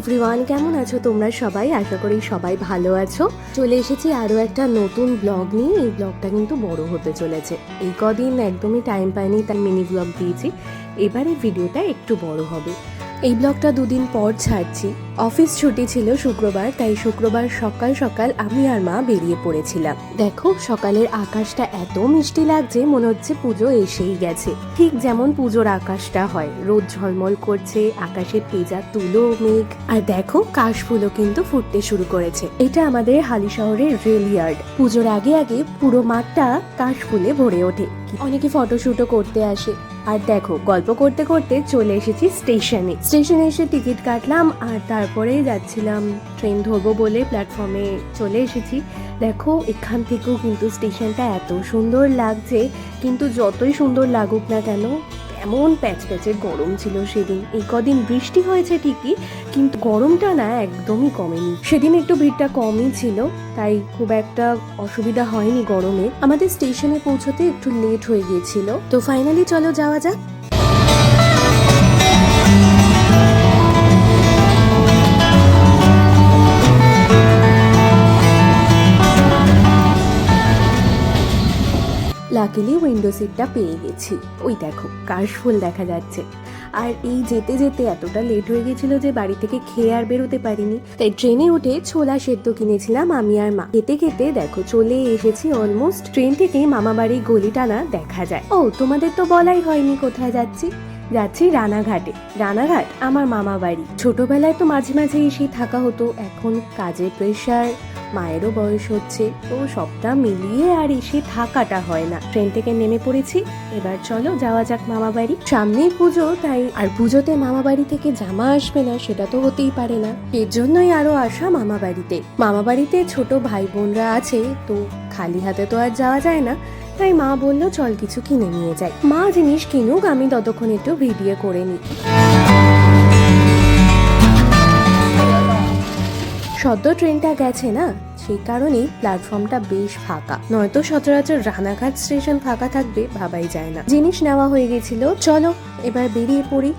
Everyone কেমন আছো তোমরা সবাই? আশা করি সবাই ভালো আছো। চলে এসেছি আরও একটা নতুন ব্লগ নিয়ে। এই ব্লগটা কিন্তু বড় হতে চলেছে। এই কদিন একদমই টাইম পাইনি, তাই মিনি ব্লগ দিয়েছি। এবারে ভিডিওটা একটু বড় হবে। এই ব্লগটা দুদিন পর ছাড়ছি। অফিস ছুটি ছিল শুক্রবার, তাই শুক্রবার সকাল সকাল আমি আর মা বেরিয়ে পড়েছিলাম। দেখো, সকালের আকাশটা এত মিষ্টি লাগছে, মনে হচ্ছে পুজো এসেই গেছে। ঠিক যেমন পুজোর আকাশটা হয়। রোদ ঝলমল করছে, আকাশে পেজা তুলো, মেঘ। আর দেখো, কাশফুলও কিন্তু ফুটতে শুরু করেছে। এটা আমাদের হালি শহরের রেল ইয়ার্ড। পুজোর আগে আগে পুরো মাঠটা কাশফুলে ভরে ওঠে। অনেকে ফটোশুটও করতে আসে। আর দেখো, গল্প করতে করতে চলে এসেছি স্টেশনে। স্টেশনে এসে টিকিট কাটলাম আর তারপরে যাচ্ছিলাম ট্রেন ধরবো বলে প্ল্যাটফর্মে চলে এসেছি। দেখো, এখান থেকেও কিন্তু স্টেশনটা এত সুন্দর লাগছে, কিন্তু যতই সুন্দর লাগুক না কেন এমন প্যাচ প্যাচে গরম ছিল সেদিন। এই কদিন বৃষ্টি হয়েছে ঠিকই, কিন্তু গরমটা না একদমই কমেনি। সেদিন একটু ভিড়টা কমই ছিল, তাই খুব একটা অসুবিধা হয়নি গরমে। আমাদের স্টেশনে পৌঁছতে একটু লেট হয়ে গিয়েছিল। তো ফাইনালি চলো যাওয়া যাক। লাকিলি উইন্ডো সিটটা পেয়ে গেছি। ওই দেখো কাশফুল দেখা যাচ্ছে। আর এই যেতে যেতে এতটা লেট হয়ে গেছিল যে বাড়ি থেকে খেয়ে আর বেরোতে পারিনি। তাই ট্রেনে উঠে ছোলা সেদ্ধ কিনেছিলাম আমি আর মা। খেতে খেতে দেখো, চলে এসেছি অলমোস্ট ট্রেন থেকে মামা বাড়ির গলি টানা দেখা যায়। ও, তোমাদের তো বলাই হয়নি কোথায় যাচ্ছি? যাচ্ছি রানাঘাটে। রানাঘাট আমার মামা বাড়ি। ছোটবেলায় তো মাঝে মাঝে এসে থাকা হতো। এখন কাজের প্রেশার মায়েরও বয়স হচ্ছে, তো সবটা মিলিয়ে আর এসে থাকাটা হয় না। ট্রেন থেকে নেমে পড়েছি, এবার চলো যাওয়া যাক মামা বাড়ি। সামনেই পুজো, তাই আর পুজোতে মামা বাড়ি থেকে জামা আসবে না, সেটা তো হতেই পারে না। এর জন্যই আরও আসা মামা বাড়িতে। মামা বাড়িতে ছোট ভাই বোনরা আছে, তো খালি হাতে তো আর যাওয়া যায় না, তাই মা বলল, চল কিছু কিনে নিয়ে যাই। মা জিনিস কিনুক, আমি ততক্ষণ একটু ভিডিও করে নিই। সদ্য ট্রেনটা গেছে না, সেই কারণেই প্ল্যাটফর্মটা বেশ ফাঁকা। নয়তো সচরাচর রানাঘাট স্টেশন ফাঁকা থাকবে, ভাবাই যায় না। জিনিস নেওয়া হয়ে গেছিল, চলো এবার বেরিয়ে পড়ি।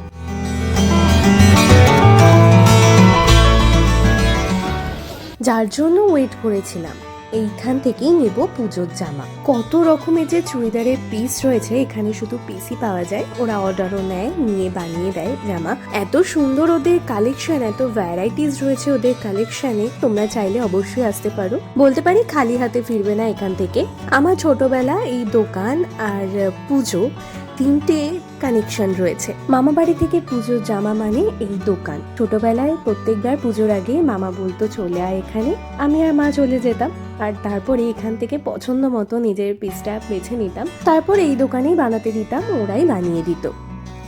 যার জন্য ওয়েট করেছিলাম। এইখান থেকেই নেব পুজোর জামা। কত রকমের যে চুড়িদারের পিস রয়েছে, এখানে শুধু পিসই পাওয়া যায়। ওরা অর্ডারও নেয়, নিয়ে বানিয়ে দেয় জামা। এত সুন্দর ওদের কালেকশন এত ভ্যারাইটিস রয়েছে ওদের কালেকশনে তোমরা চাইলে অবশ্যই আসতে পারো। বলতে পারি খালি হাতে ফিরবে না এখান থেকে। আমার ছোটবেলা এই দোকান আর পুজো তিনটে কানেকশন রয়েছে। মামা বাড়ি থেকে পুজোর জামা মানে এই দোকান। ছোটবেলায় প্রত্যেকবার পুজোর আগে মামা বলতো, চলে আয় এখানে। আমি আর মা চলে যেতাম। আর তারপরে এখান থেকে পছন্দ মতো নিজের পিসটা বেছে নিতাম। তারপর এই দোকানেই বানাতে দিতাম, ওরাই বানিয়ে দিত।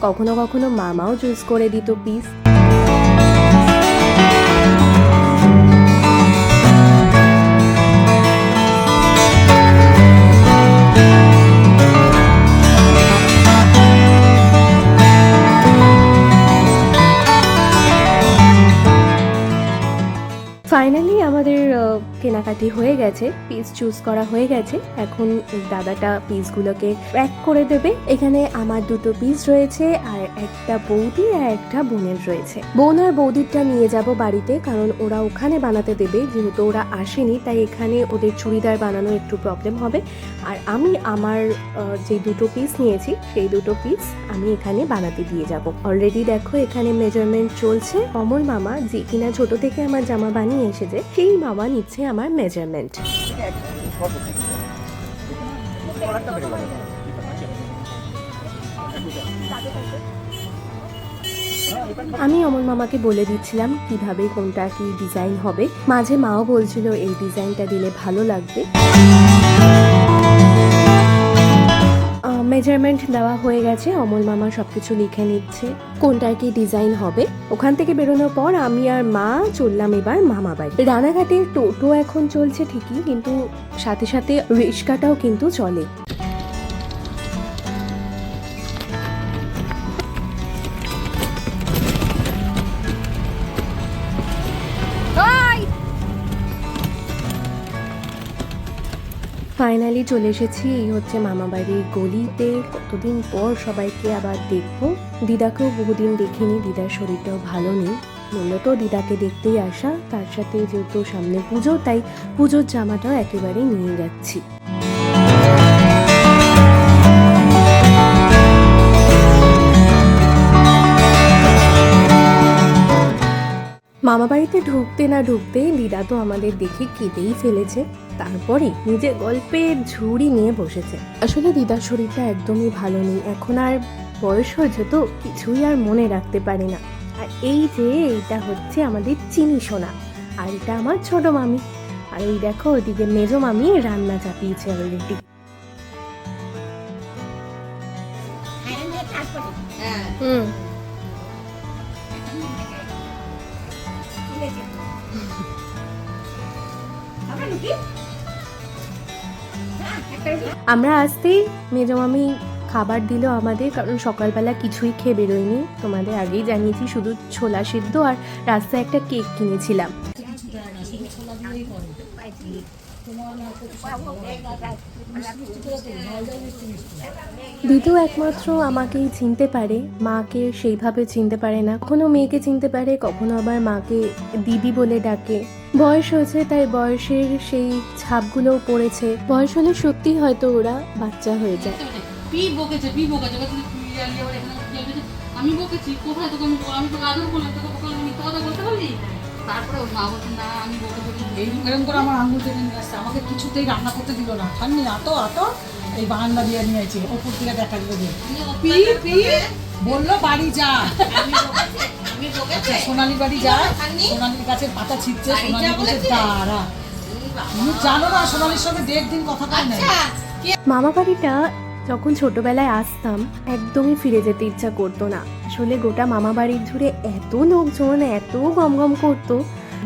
কখনো কখনো মামাও চুজ করে দিত পিস কেনাকাটি হয়ে গেছে পিস চুজ করা হয়ে গেছে। এখন দাদাটা পিসগুলোকে প্যাক করে দেবে। এখানে আমার দুটো পিস রয়েছে আর একটা বৌদি আর একটা বোনের রয়েছে। বোন আর বৌদিরটা নিয়ে যাব বাড়িতে, কারণ ওরা ওখানে বানাতে দেবে। যেহেতু ওরা আসেনি, তাই এখানে ওদের চুড়িদার বানানো একটু প্রবলেম হবে। আর আমি আমার যে দুটো পিস নিয়েছি, সেই দুটো পিস আমি এখানে বানাতে দিয়ে যাব। অলরেডি দেখো, এখানে মেজারমেন্ট চলছে। অমর মামা যে কিনা ছোট থেকে আমার জামা বানিয়ে এসেছে, সেই মামা নিচ্ছে আমার মেজারমেন্ট আমি অমর মামাকে বলে দিচ্ছিলাম কীভাবে কোনটা কি ডিজাইন হবে। মাঝে মাও বলছিল এই ডিজাইনটা দিলে ভালো লাগবে। মেজারমেন্ট দেওয়া হয়ে গেছে, অমল মামা সবকিছু লিখে নিচ্ছে। কোনটার কি ডিজাইন হবে? ওখান থেকে বেরোনোর পর আমি আর মা চললাম এবার মামা বাড়ি। রানাঘাটের টোটো এখন চলছে ঠিকই, কিন্তু সাথে সাথে রিক্সাটাও কিন্তু চলে। ফাইনালি চলে এসেছি, এই হচ্ছে মামা বাড়ির গলিতে। কতদিন পর সবাইকে আবার দেখব। দিদাকেও বহুদিন দেখিনি, দিদার শরীরটাও ভালো নেই। মূলত দিদাকে দেখতেই আসা, তার সাথে যেহেতু সামনে পুজো, তাই পুজোর জামাটাও একেবারেই নিয়ে যাচ্ছি। মামা বাড়িতে ঢুকতে না ঢুকতেই দিদা তো আমাদের দেখে কেঁদেই ফেলেছে। তারপরে নিজের গল্পের ঝুড়ি নিয়ে বসেছে। আসলে দিদার শরীরটা একদমই ভালো নেই। এখন আর বয়স হয়েছে তো কিছুই আর মনে রাখতে পারে না। আর এই যে এইটা হচ্ছে আমাদের চিনি সোনা। আর এটা আমার ছোট মামি। আর ওই দেখো ওইদিকে মেজো মামি রান্না চাপিয়েছে অলরেডি হ্যাঁ হুম আমরা আসতেই মেজো মামি খাবার দিল আমাদের কারণ সকালবেলা কিছুই খেয়ে বেরোয়নি। তোমাদের আগেই জানিয়েছি শুধু ছোলা সিদ্ধ আর রাস্তায় একটা কেক কিনেছিলাম। দিদু একমাত্র আমাকেই চিনতে পারে, মাকে সেইভাবে চিনতে পারে না। কখনো মেয়েকে চিনতে পারে, কখনো আবার মাকে দিদি বলে ডাকে। বয়স হয়েছে, তাই বয়সের সেই ছাপগুলোও পড়েছে। বয়স হলে সত্যি হয়তো ওরা বাচ্চা হয়ে যায়। পি বকেছে, পি আমি বকেছি, কোথায় তোকে আমি তোকে আদর করলাম, তোকে কথা বলতে পারলি তারপরে ওর মা বলছে, না, আমি বকে এরকম করে আমার আঙুল টেনে নিয়ে আসছে। আমাকে কিছুতেই রান্না করতে দিল না। ঠান্ডি আতো আতো এই বারান্দা দিয়ে নিয়ে আছে ওপর থেকে দেখা দিল। যে পি পি বলল বাড়ি যা। আচ্ছা সোনালি বাড়ি যা। সোনালির কাছে পাতা ছিটছে সোনালি বলছে দাঁড়া। তুমি জানো না সোনালির সঙ্গে দেড় দিন কথা কয় নাই। মামা বাড়িটা যখন ছোটবেলায় আসতাম একদমই ফিরে যেতে ইচ্ছা করতো না। আসলে গোটা মামা বাড়ির জুড়ে এত লোকজন এত গমগম করতো।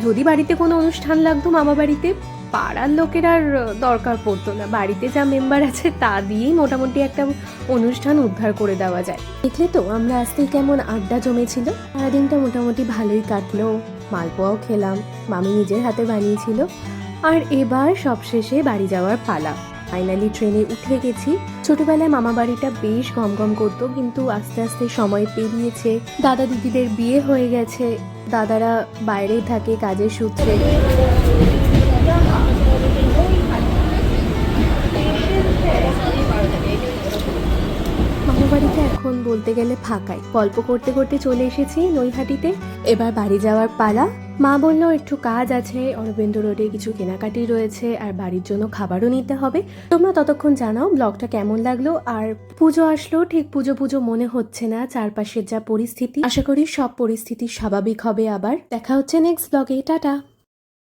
যদি বাড়িতে কোনো অনুষ্ঠান লাগতো মামা বাড়িতে, পাড়ার লোকের আর দরকার পড়তো না। বাড়িতে যা মেম্বার আছে তা দিয়েই মোটামুটি একটা অনুষ্ঠান উদ্ধার করে দেওয়া যায়। দেখলে তো আমরা আজকেই কেমন আড্ডা জমেছিল। সারাদিনটা মোটামুটি ভালোই কাটলো। মালপোয়াও খেলাম, মামি নিজের হাতে বানিয়েছিল। আর এবার সবশেষে বাড়ি যাওয়ার পালা। ফাইনালি ট্রেনে উঠে গেছি। ছোটবেলায় মামা বাড়িটা বেশ গমগম করতো, কিন্তু আস্তে আস্তে সময় পেরিয়েছে। দাদা দিদিদের বিয়ে হয়ে গেছে। দাদারা বাইরেই থাকে কাজের সূত্রে। বাড়িতে এখন বলতে গেলে ফাঁকাই। গল্প করতে করতে চলে এসেছি নৈহাটিতে। এবার বাড়ি যাওয়ার পালা। মা বলল, একটু কাজ আছে, অরবিন্দ রোডে কিছু কেনাকাটি রয়েছে আর বাড়ির জন্য খাবারও নিতে হবে। তোমরা ততক্ষণ জানাও ব্লগটা কেমন লাগল। আর পুজো আসলো, ঠিক পুজো পুজো মনে হচ্ছে না চারপাশের যা পরিস্থিতি। আশা করি সব পরিস্থিতি স্বাভাবিক হবে আবার। দেখা হচ্ছে নেক্সট ব্লগে টাটা!